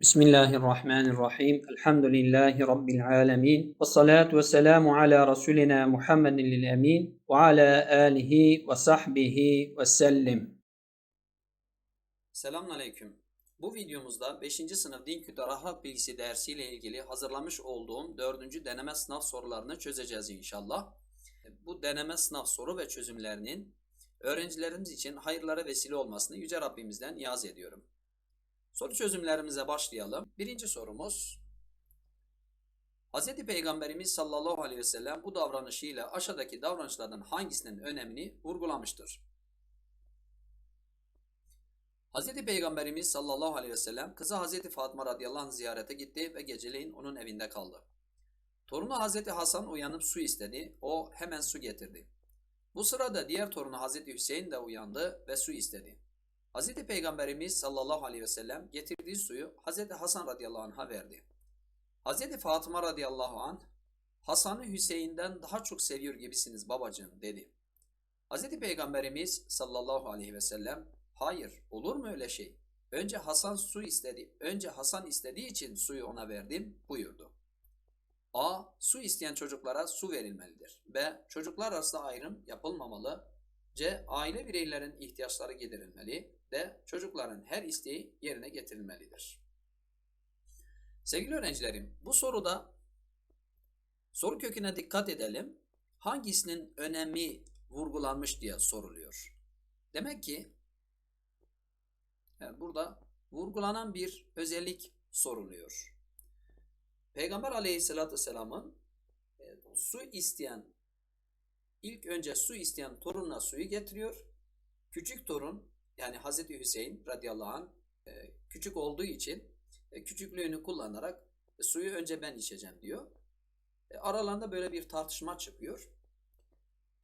Bismillahirrahmanirrahim. Elhamdülillahi Rabbil alemin. Ve salatu ve selamu ala Resulina Muhammedin emin ve ala alihi ve sahbihi ve sellim. Selamun Aleyküm. Bu videomuzda 5. sınıf din kültürü ahlak bilgisi dersiyle ilgili hazırlamış olduğum 4. deneme sınav sorularını çözeceğiz inşallah. Bu deneme sınav soru ve çözümlerinin öğrencilerimiz için hayırlara vesile olmasını Yüce Rabbimizden niyaz ediyorum. Soru çözümlerimize başlayalım. Birinci sorumuz. Hz. Peygamberimiz sallallahu aleyhi ve sellem bu davranışıyla aşağıdaki davranışlardan hangisinin önemini vurgulamıştır? Hz. Peygamberimiz sallallahu aleyhi ve sellem kızı Hz. Fatıma radıyallahu anh ziyarete gitti ve geceleyin onun evinde kaldı. Torunu Hz. Hasan uyanıp su istedi. O hemen su getirdi. Bu sırada diğer torunu Hz. Hüseyin de uyandı ve su istedi. Hz. Peygamberimiz sallallahu aleyhi ve sellem getirdiği suyu Hz. Hasan radıyallahu anh'a verdi. Hz. Fatıma radıyallahu anh, Hasan'ı Hüseyin'den daha çok seviyor gibisiniz babacığım dedi. Hz. Peygamberimiz sallallahu aleyhi ve sellem, hayır olur mu öyle şey? Önce Hasan su istedi, önce Hasan istediği için suyu ona verdim buyurdu. A. Su isteyen çocuklara su verilmelidir. B. Çocuklar arasında ayrım yapılmamalı. C. Aile bireylerin ihtiyaçları giderilmeli. D. Çocukların her isteği yerine getirilmelidir. Sevgili öğrencilerim, bu soruda soru köküne dikkat edelim. Hangisinin önemi vurgulanmış diye soruluyor. Demek ki yani burada vurgulanan bir özellik soruluyor. Peygamber aleyhissalatü vesselamın e, su isteyen ilk önce su isteyen torununa suyu getiriyor. Küçük torun yani Hazreti Hüseyin radıyallahu anh e, küçük olduğu için e, küçüklüğünü kullanarak e, suyu önce ben içeceğim diyor. Aralarında böyle bir tartışma çıkıyor.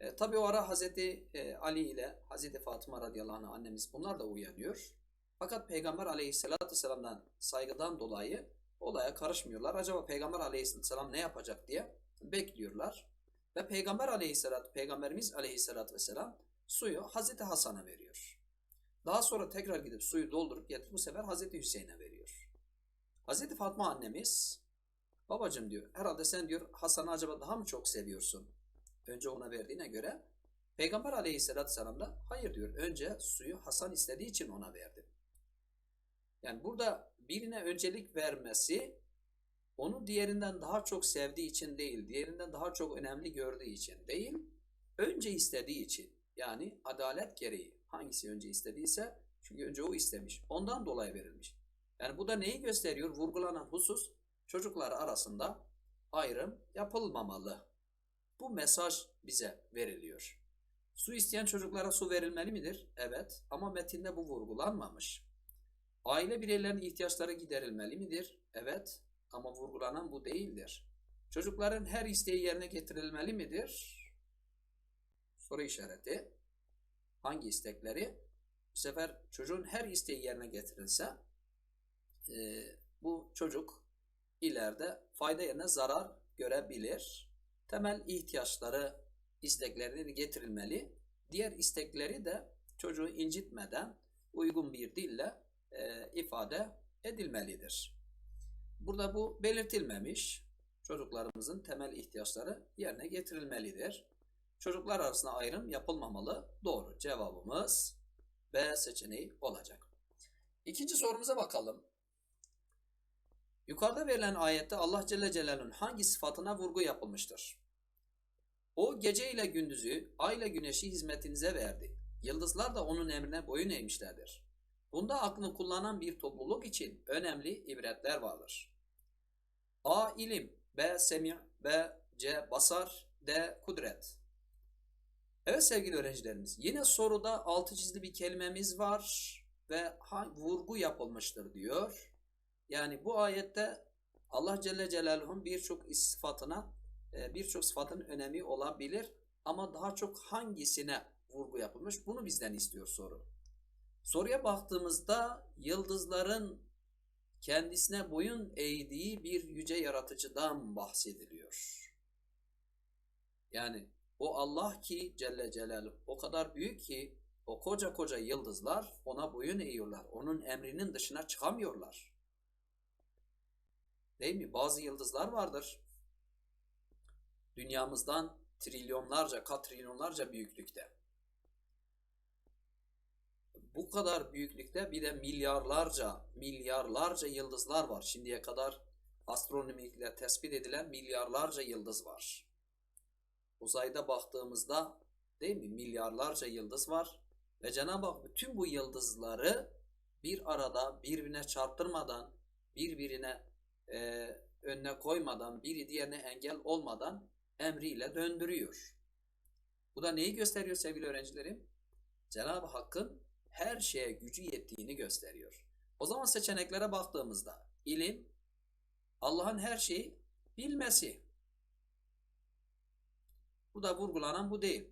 E, Tabi o ara Hazreti Ali ile Hazreti Fatıma radıyallahu anh annemiz bunlar da uyanıyor. Fakat Peygamber aleyhissalatü vesselam'dan saygıdan dolayı olaya karışmıyorlar. Acaba Peygamber aleyhisselam ne yapacak diye bekliyorlar. Ve Peygamber aleyhisselat, Peygamberimiz aleyhisselatü vesselam suyu Hazreti Hasan'a veriyor. Daha sonra tekrar gidip suyu doldurup getirip bu sefer Hazreti Hüseyin'e veriyor. Hazreti Fatma annemiz babacım diyor herhalde sen diyor Hasan'ı acaba daha mı çok seviyorsun? Önce ona verdiğine göre Peygamber aleyhisselatü vesselam da hayır diyor önce suyu Hasan istediği için ona verdim. Yani burada birine öncelik vermesi onu diğerinden daha çok sevdiği için değil, diğerinden daha çok önemli gördüğü için değil, önce istediği için yani adalet gereği hangisi önce istediyse çünkü önce o istemiş. Ondan dolayı verilmiş. Yani bu da neyi gösteriyor? Vurgulanan husus çocuklar arasında ayrım yapılmamalı. Bu mesaj bize veriliyor. Su isteyen çocuklara su verilmeli midir? Evet ama metinde bu vurgulanmamış. Aile bireylerinin ihtiyaçları giderilmeli midir? Evet ama vurgulanan bu değildir. Çocukların her isteği yerine getirilmeli midir? Soru işareti. Hangi istekleri? Bu sefer çocuğun her isteği yerine getirilse e, bu çocuk ileride fayda yerine zarar görebilir. Temel ihtiyaçları, isteklerini getirilmeli. Diğer istekleri de çocuğu incitmeden uygun bir dille e, ifade edilmelidir. Burada bu belirtilmemiş. Çocuklarımızın temel ihtiyaçları yerine getirilmelidir. Çocuklar arasında ayrım yapılmamalı. Doğru. Cevabımız B seçeneği olacak. İkinci sorumuza bakalım. Yukarıda verilen ayette Allah Celle Celaluhu'nun hangi sıfatına vurgu yapılmıştır? O gece ile gündüzü, ay ile güneşi hizmetinize verdi. Yıldızlar da onun emrine boyun eğmişlerdir. Bunda aklını kullanan bir topluluk için önemli ibretler vardır. A. ilim B. Semi' B. C. Basar D. Kudret Evet sevgili öğrencilerimiz yine soruda altı çizili bir kelimemiz var ve vurgu yapılmıştır diyor. Yani bu ayette Allah Celle Celaluhu'nun birçok sıfatına e, birçok sıfatın önemi olabilir ama daha çok hangisine vurgu yapılmış bunu bizden istiyor soru. Soruya baktığımızda yıldızların kendisine boyun eğdiği bir yüce yaratıcıdan bahsediliyor. Yani o Allah ki Celle Celaluhu o kadar büyük ki o koca koca yıldızlar ona boyun eğiyorlar. Onun emrinin dışına çıkamıyorlar. Değil mi? Bazı yıldızlar vardır. Dünyamızdan trilyonlarca, katrilyonlarca büyüklükte. Bu kadar büyüklükte bir de milyarlarca, milyarlarca yıldızlar var. Şimdiye kadar astronomikle tespit edilen milyarlarca yıldız var. Uzayda baktığımızda değil mi? Milyarlarca yıldız var. Ve Cenab-ı Hak bütün bu yıldızları bir arada birbirine çarptırmadan, birbirine e, önüne koymadan, biri diğerine engel olmadan emriyle döndürüyor. Bu da neyi gösteriyor sevgili öğrencilerim? Cenab-ı Hakk'ın her şeye gücü yettiğini gösteriyor. O zaman seçeneklere baktığımızda ilim, Allah'ın her şeyi bilmesi. Bu da vurgulanan bu değil.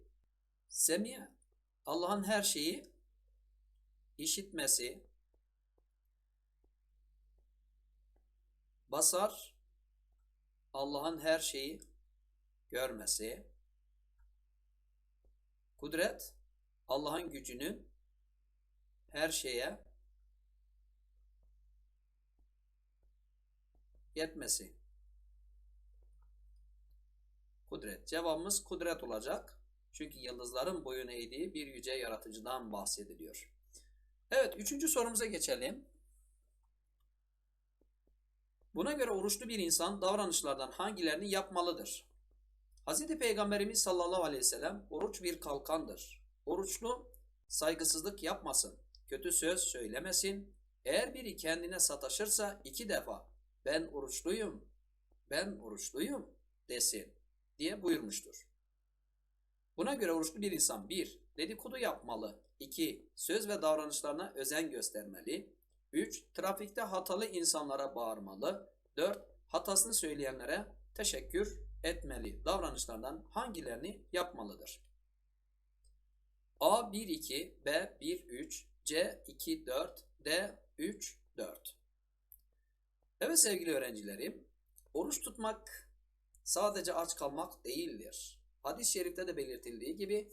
Semiye, Allah'ın her şeyi işitmesi, basar, Allah'ın her şeyi görmesi, kudret, Allah'ın gücünün her şeye yetmesi. Kudret. Cevabımız kudret olacak. Çünkü yıldızların boyun eğdiği bir yüce yaratıcıdan bahsediliyor. Evet, üçüncü sorumuza geçelim. Buna göre oruçlu bir insan davranışlardan hangilerini yapmalıdır? Hz. Peygamberimiz sallallahu aleyhi ve sellem oruç bir kalkandır. Oruçlu saygısızlık yapmasın, kötü söz söylemesin. Eğer biri kendine sataşırsa iki defa ben oruçluyum, ben oruçluyum desin diye buyurmuştur. Buna göre oruçlu bir insan 1. Dedikodu yapmalı. 2. Söz ve davranışlarına özen göstermeli. 3. Trafikte hatalı insanlara bağırmalı. 4. Hatasını söyleyenlere teşekkür etmeli. Davranışlardan hangilerini yapmalıdır? A 1-2, B 1-3, C 2-4, D 3-4. Evet sevgili öğrencilerim, oruç tutmak sadece aç kalmak değildir. Hadis-i şerifte de belirtildiği gibi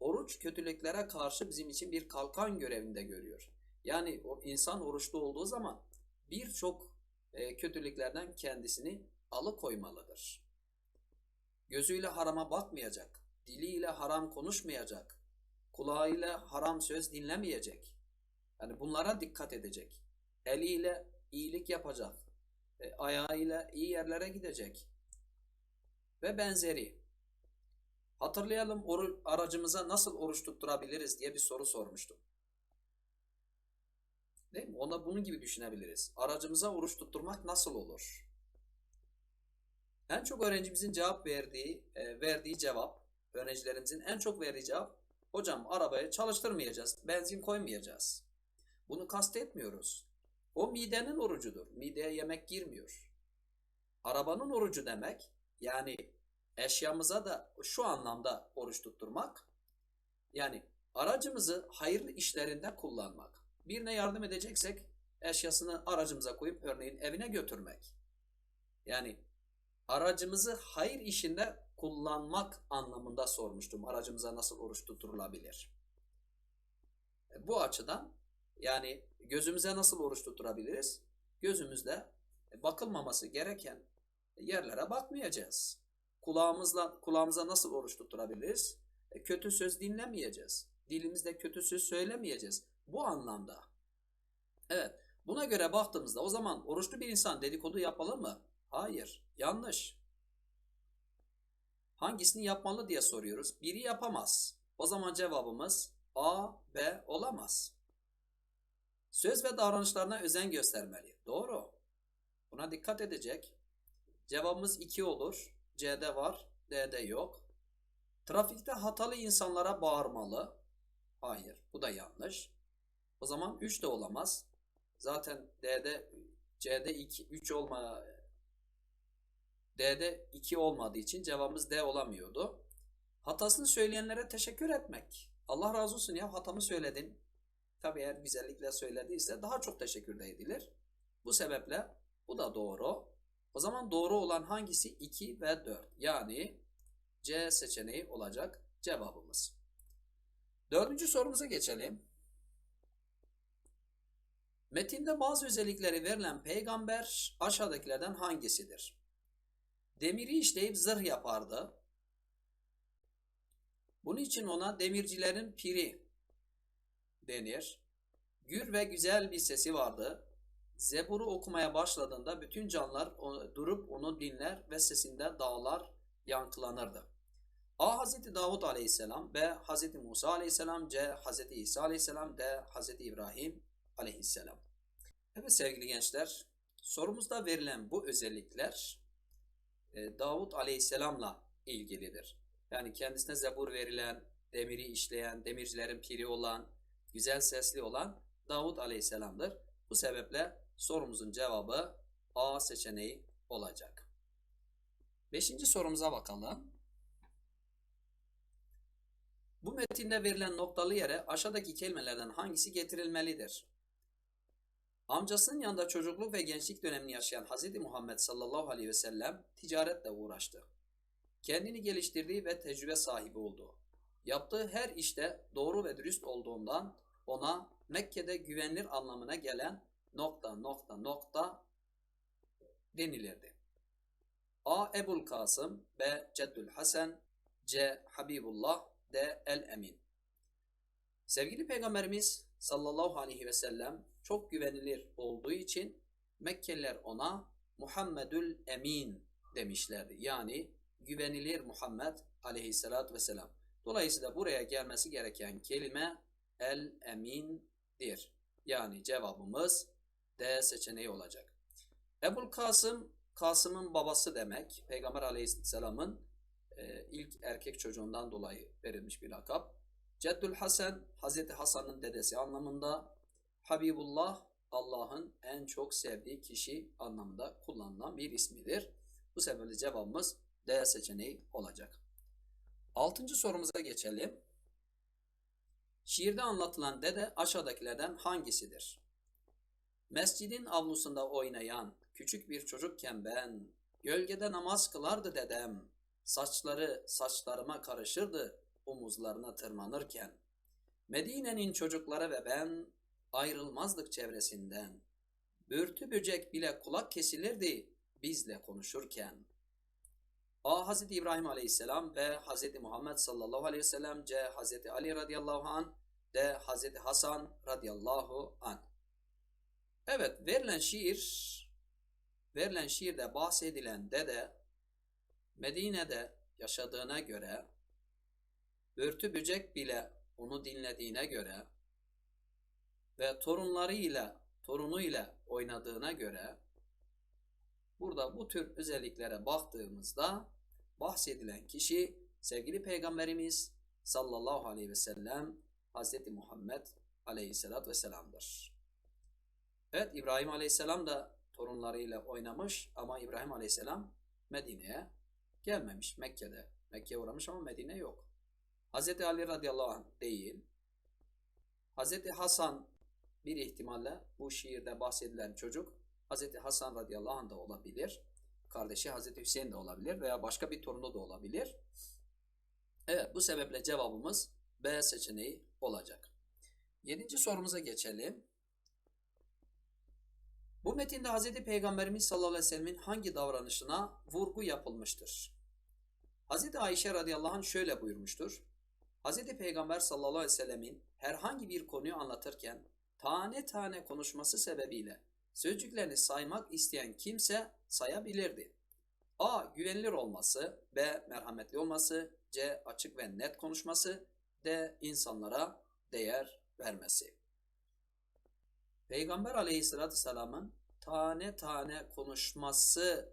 oruç kötülüklere karşı bizim için bir kalkan görevinde görüyor. Yani insan oruçlu olduğu zaman birçok e, kötülüklerden kendisini alıkoymalıdır. Gözüyle harama bakmayacak, diliyle haram konuşmayacak, kulağıyla haram söz dinlemeyecek. Yani bunlara dikkat edecek. Eliyle iyilik yapacak, e, ayağıyla iyi yerlere gidecek ve benzeri. Hatırlayalım aracımıza nasıl oruç tutturabiliriz diye bir soru sormuştum. Değil mi? Ona bunun gibi düşünebiliriz. Aracımıza oruç tutturmak nasıl olur? En çok öğrencimizin cevap verdiği, e, verdiği cevap, öğrencilerimizin en çok verdiği cevap, hocam arabayı çalıştırmayacağız, benzin koymayacağız. Bunu kastetmiyoruz. O midenin orucudur. Mideye yemek girmiyor. Arabanın orucu demek, yani eşyamıza da şu anlamda oruç tutturmak, yani aracımızı hayırlı işlerinde kullanmak. Birine yardım edeceksek eşyasını aracımıza koyup örneğin evine götürmek. Yani aracımızı hayır işinde kullanmak anlamında sormuştum. Aracımıza nasıl oruç tutturulabilir? E, bu açıdan yani gözümüze nasıl oruç tutturabiliriz? Gözümüzde bakılmaması gereken yerlere bakmayacağız. Kulağımızla kulağımıza nasıl oruç tutturabiliriz? E, kötü söz dinlemeyeceğiz. Dilimizde kötü söz söylemeyeceğiz. Bu anlamda. Evet. Buna göre baktığımızda o zaman oruçlu bir insan dedikodu yapmalı mı? Hayır. Yanlış. Hangisini yapmalı diye soruyoruz. Biri yapamaz. O zaman cevabımız A, B olamaz. Söz ve davranışlarına özen göstermeli. Doğru. Buna dikkat edecek. Cevabımız 2 olur. C'de var, D'de yok. Trafikte hatalı insanlara bağırmalı. Hayır, bu da yanlış. O zaman 3 de olamaz. Zaten D'de C'de 2 3 olma D'de 2 olmadığı için cevabımız D olamıyordu. Hatasını söyleyenlere teşekkür etmek. Allah razı olsun ya hatamı söyledin. Tabi eğer güzellikle söylediyse daha çok teşekkür de edilir. Bu sebeple bu da doğru. O zaman doğru olan hangisi? 2 ve 4. Yani C seçeneği olacak cevabımız. Dördüncü sorumuza geçelim. Metinde bazı özellikleri verilen peygamber aşağıdakilerden hangisidir? Demiri işleyip zırh yapardı. Bunun için ona demircilerin piri denir. Gür ve güzel bir sesi vardı. Zebur'u okumaya başladığında bütün canlılar o- durup onu dinler ve sesinde dağlar yankılanırdı. A. Hz. Davud aleyhisselam B. Hz. Musa aleyhisselam C. Hz. İsa aleyhisselam D. Hz. İbrahim aleyhisselam Evet sevgili gençler, sorumuzda verilen bu özellikler e, Davud aleyhisselamla ilgilidir. Yani kendisine zebur verilen, demiri işleyen, demircilerin piri olan, güzel sesli olan Davud aleyhisselamdır. Bu sebeple sorumuzun cevabı A seçeneği olacak. Beşinci sorumuza bakalım. Bu metinde verilen noktalı yere aşağıdaki kelimelerden hangisi getirilmelidir? Amcasının yanında çocukluk ve gençlik dönemini yaşayan Hz. Muhammed sallallahu aleyhi ve sellem ticaretle uğraştı. Kendini geliştirdiği ve tecrübe sahibi oldu. Yaptığı her işte doğru ve dürüst olduğundan ona Mekke'de güvenilir anlamına gelen nokta nokta nokta denilirdi. A. Ebul Kasım B. Ceddül Hasan C. Habibullah D. El Emin Sevgili Peygamberimiz sallallahu aleyhi ve sellem çok güvenilir olduğu için Mekkeliler ona Muhammedül Emin demişlerdi. Yani güvenilir Muhammed aleyhissalatü vesselam. Dolayısıyla buraya gelmesi gereken kelime El Emin'dir. Yani cevabımız D seçeneği olacak. Ebul Kasım, Kasım'ın babası demek. Peygamber aleyhisselamın e, ilk erkek çocuğundan dolayı verilmiş bir lakap. Ceddül Hasan, Hazreti Hasan'ın dedesi anlamında. Habibullah, Allah'ın en çok sevdiği kişi anlamında kullanılan bir ismidir. Bu sebeple cevabımız D seçeneği olacak. Altıncı sorumuza geçelim. Şiirde anlatılan dede aşağıdakilerden hangisidir? Mescidin avlusunda oynayan küçük bir çocukken ben, gölgede namaz kılardı dedem, saçları saçlarıma karışırdı omuzlarına tırmanırken. Medine'nin çocukları ve ben ayrılmazdık çevresinden. Börtü böcek bile kulak kesilirdi bizle konuşurken. A. Hz. İbrahim aleyhisselam B. Hz. Muhammed sallallahu aleyhi ve sellem C. Hz. Ali radıyallahu an D. Hz. Hasan radıyallahu an Evet verilen şiir verilen şiirde bahsedilen dede Medine'de yaşadığına göre Börtü böcek bile onu dinlediğine göre ve torunlarıyla, torunuyla oynadığına göre burada bu tür özelliklere baktığımızda bahsedilen kişi sevgili Peygamberimiz sallallahu aleyhi ve sellem Hazreti Muhammed aleyhissalatü vesselam'dır. Evet İbrahim aleyhisselam da torunlarıyla oynamış ama İbrahim aleyhisselam Medine'ye gelmemiş Mekke'de. Mekke'ye uğramış ama Medine yok. Hz. Ali radıyallahu anh değil. Hz. Hasan bir ihtimalle bu şiirde bahsedilen çocuk Hz. Hasan radıyallahu anh da olabilir. Kardeşi Hz. Hüseyin de olabilir veya başka bir torunu da olabilir. Evet bu sebeple cevabımız B seçeneği olacak. Yedinci sorumuza geçelim. Bu metinde Hz. Peygamberimiz sallallahu aleyhi ve sellemin hangi davranışına vurgu yapılmıştır? Hz. Ayşe radıyallahu anh şöyle buyurmuştur. Hz. Peygamber sallallahu aleyhi ve sellemin herhangi bir konuyu anlatırken tane tane konuşması sebebiyle sözcüklerini saymak isteyen kimse sayabilirdi. A. Güvenilir olması B. Merhametli olması C. Açık ve net konuşması D. insanlara değer vermesi. Peygamber aleyhissalatü vesselamın tane tane konuşması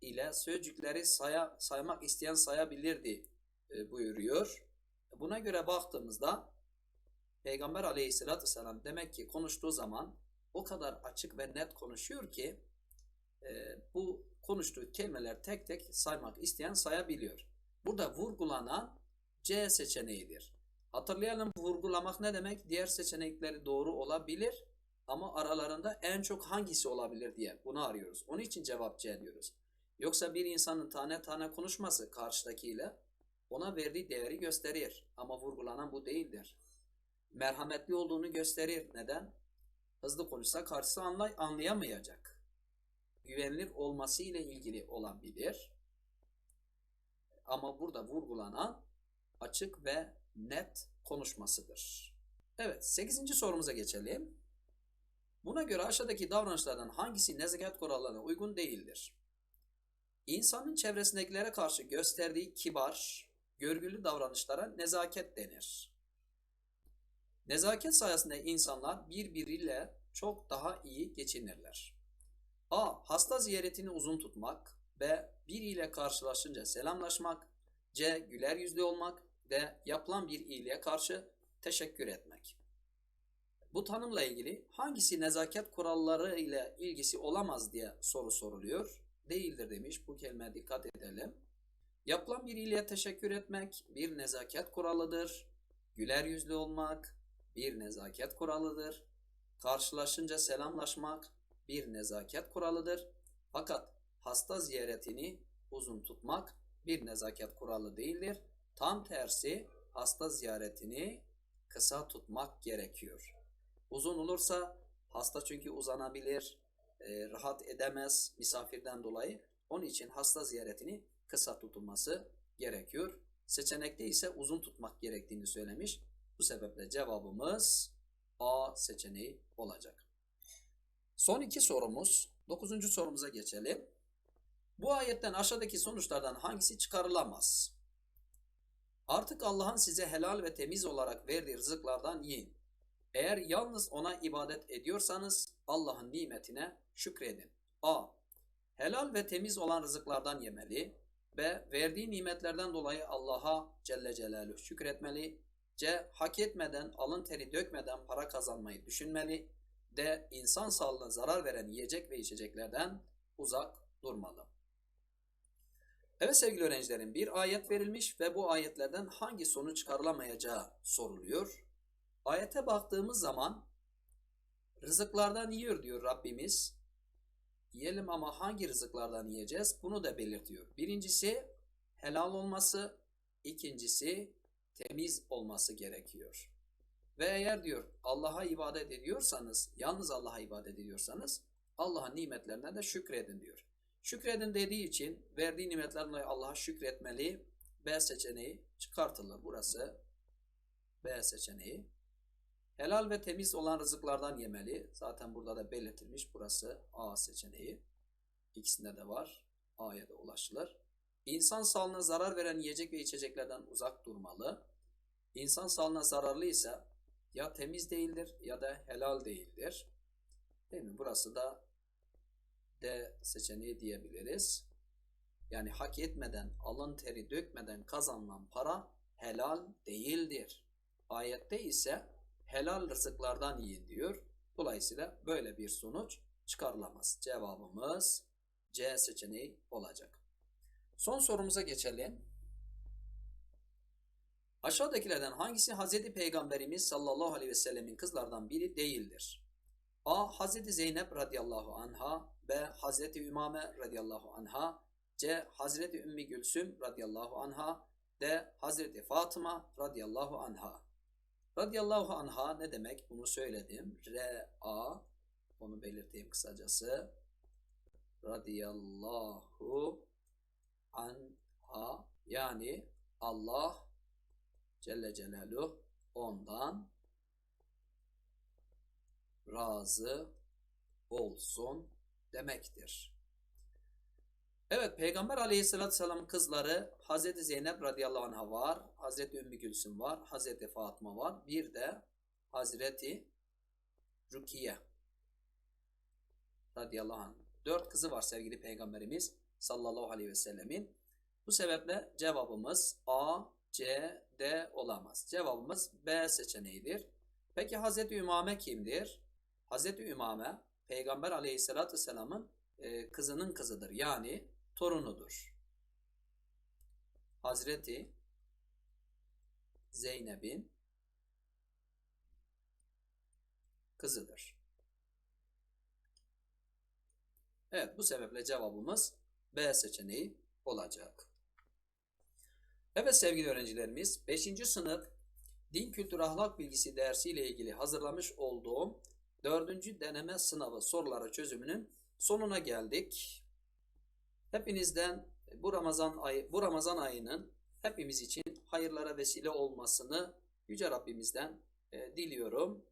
ile sözcükleri saya, saymak isteyen sayabilirdi e, buyuruyor. Buna göre baktığımızda Peygamber aleyhissalatü vesselam demek ki konuştuğu zaman o kadar açık ve net konuşuyor ki e, bu konuştuğu kelimeler tek tek saymak isteyen sayabiliyor. Burada vurgulanan C seçeneğidir. Hatırlayalım vurgulamak ne demek? Diğer seçenekleri doğru olabilir ama aralarında en çok hangisi olabilir diye bunu arıyoruz. Onun için cevap C diyoruz. Yoksa bir insanın tane tane konuşması karşıdakiyle ona verdiği değeri gösterir ama vurgulanan bu değildir. Merhametli olduğunu gösterir. Neden? hızlı konuşsa karşısı anlay anlayamayacak. Güvenilir olması ile ilgili olabilir. Ama burada vurgulanan açık ve net konuşmasıdır. Evet, 8. sorumuza geçelim. Buna göre aşağıdaki davranışlardan hangisi nezaket kurallarına uygun değildir? İnsanın çevresindekilere karşı gösterdiği kibar, görgülü davranışlara nezaket denir. Nezaket sayesinde insanlar birbiriyle çok daha iyi geçinirler. A. Hasta ziyaretini uzun tutmak. B. Biriyle karşılaşınca selamlaşmak. C. Güler yüzlü olmak. D. Yapılan bir iyiliğe karşı teşekkür etmek. Bu tanımla ilgili hangisi nezaket kuralları ile ilgisi olamaz diye soru soruluyor. Değildir demiş. Bu kelimeye dikkat edelim. Yapılan bir iyiliğe teşekkür etmek bir nezaket kuralıdır. Güler yüzlü olmak bir nezaket kuralıdır. Karşılaşınca selamlaşmak bir nezaket kuralıdır. Fakat hasta ziyaretini uzun tutmak bir nezaket kuralı değildir. Tam tersi hasta ziyaretini kısa tutmak gerekiyor. Uzun olursa hasta çünkü uzanabilir, e, rahat edemez misafirden dolayı. Onun için hasta ziyaretini kısa tutulması gerekiyor. Seçenekte ise uzun tutmak gerektiğini söylemiş. Bu sebeple cevabımız A seçeneği olacak. Son iki sorumuz. Dokuzuncu sorumuza geçelim. Bu ayetten aşağıdaki sonuçlardan hangisi çıkarılamaz? Artık Allah'ın size helal ve temiz olarak verdiği rızıklardan yiyin. Eğer yalnız ona ibadet ediyorsanız Allah'ın nimetine şükredin. A. Helal ve temiz olan rızıklardan yemeli. B. Verdiği nimetlerden dolayı Allah'a Celle Celaluhu şükretmeli. C. Hak etmeden, alın teri dökmeden para kazanmayı düşünmeli. D. İnsan sağlığına zarar veren yiyecek ve içeceklerden uzak durmalı. Evet sevgili öğrencilerim bir ayet verilmiş ve bu ayetlerden hangi sonuç çıkarılamayacağı soruluyor. Ayete baktığımız zaman rızıklardan yiyor diyor Rabbimiz. Yiyelim ama hangi rızıklardan yiyeceğiz? Bunu da belirtiyor. Birincisi helal olması, ikincisi temiz olması gerekiyor. Ve eğer diyor Allah'a ibadet ediyorsanız, yalnız Allah'a ibadet ediyorsanız Allah'ın nimetlerine de şükredin diyor. Şükredin dediği için verdiği nimetlerle Allah'a şükretmeli. B seçeneği çıkartılır. Burası B seçeneği. Helal ve temiz olan rızıklardan yemeli. Zaten burada da belirtilmiş. Burası A seçeneği. İkisinde de var. A'ya da ulaşılır. İnsan sağlığına zarar veren yiyecek ve içeceklerden uzak durmalı. İnsan sağlığına zararlı ise ya temiz değildir ya da helal değildir. Değil mi? Burası da D seçeneği diyebiliriz. Yani hak etmeden, alın teri dökmeden kazanılan para helal değildir. Ayette ise helal rızıklardan yiyin diyor. Dolayısıyla böyle bir sonuç çıkarılamaz. Cevabımız C seçeneği olacak. Son sorumuza geçelim. Aşağıdakilerden hangisi Hz. Peygamberimiz sallallahu aleyhi ve sellemin kızlardan biri değildir? A. Hz. Zeynep radıyallahu anha B. Hz. Ümame radıyallahu anha C. Hazreti Ümmü Gülsüm radıyallahu anha D. Hazreti Fatıma radıyallahu anha Radıyallahu anha ne demek? Bunu söyledim. R A onu belirteyim kısacası. Radıyallahu anha yani Allah Celle Celaluhu ondan razı olsun demektir. Evet Peygamber aleyhissalatü vesselam kızları Hazreti Zeynep radıyallahu anh'a var. Hazreti Ümmü Gülsüm var. Hazreti Fatıma var. Bir de Hazreti Rukiye radıyallahu anh. Dört kızı var sevgili Peygamberimiz sallallahu aleyhi ve sellemin. Bu sebeple cevabımız A, C, D olamaz. Cevabımız B seçeneğidir. Peki Hazreti Ümame kimdir? Hazreti Ümame Peygamber aleyhissalatü vesselamın e, kızının kızıdır. Yani torunudur. Hazreti Zeynep'in kızıdır. Evet bu sebeple cevabımız B seçeneği olacak. Evet sevgili öğrencilerimiz 5. sınıf din kültür ahlak bilgisi dersiyle ilgili hazırlamış olduğum dördüncü deneme sınavı soruları çözümünün sonuna geldik. Hepinizden bu Ramazan ayı, bu Ramazan ayının hepimiz için hayırlara vesile olmasını Yüce Rabbimizden e, diliyorum.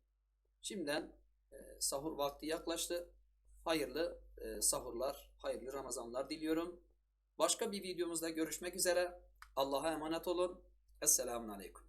Şimdiden e, sahur vakti yaklaştı. Hayırlı e, sahurlar, hayırlı Ramazanlar diliyorum. Başka bir videomuzda görüşmek üzere. Allah'a emanet olun. Esselamun Aleyküm.